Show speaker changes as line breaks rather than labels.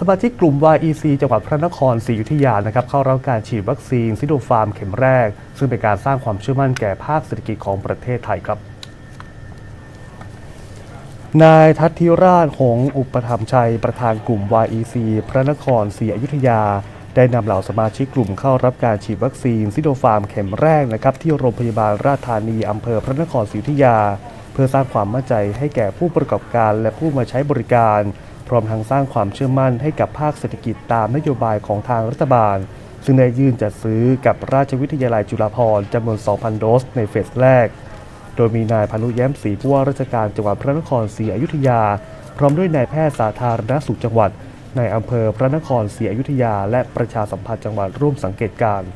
สมาชิกกลุ่ม YEC จังหวัดพระนครศรีอยุธยานะครับเข้ารับการฉีดวัคซีนซิโนฟาร์มเข็มแรก ซึ่งเป็นการสร้างความเชื่อมั่นแก่ภาคเศรษฐกิจของประเทศไทยครับนายทัตธิราชหงอุปถัมชัย ประธานกลุ่ม YEC พระนครศรีอยุธยา ได้นำเหล่าสมาชิกกลุ่มเข้ารับการฉีดวัคซีนซิโนฟาร์มเข็มแรกนะครับที่โรงพยาบาลราชธานีอำเภอพระนครศรีอยุธยา เพื่อสร้างความมั่นใจให้แก่ผู้ประกอบการและผู้มาใช้บริการ ร้อมทั้งสร้างความเชื่อมั่นให้กับภาคเศรษฐกิจตามนโยบายของทางรัฐบาล ซึ่งได้ยื่นจัดซื้อกับราชวิทยาลัยจุฬาภรณ์จำนวน 2,000 โดสในเฟสแรก โดยมีนายพานุแย้มศรีผู้ว่าราชการจังหวัดพระนครศรีอยุธยา พร้อมด้วยนายแพทย์สาธารณสุขจังหวัดในอำเภอพระนครศรีอยุธยา และประชาสัมพันธ์จังหวัดร่วมสังเกตการณ์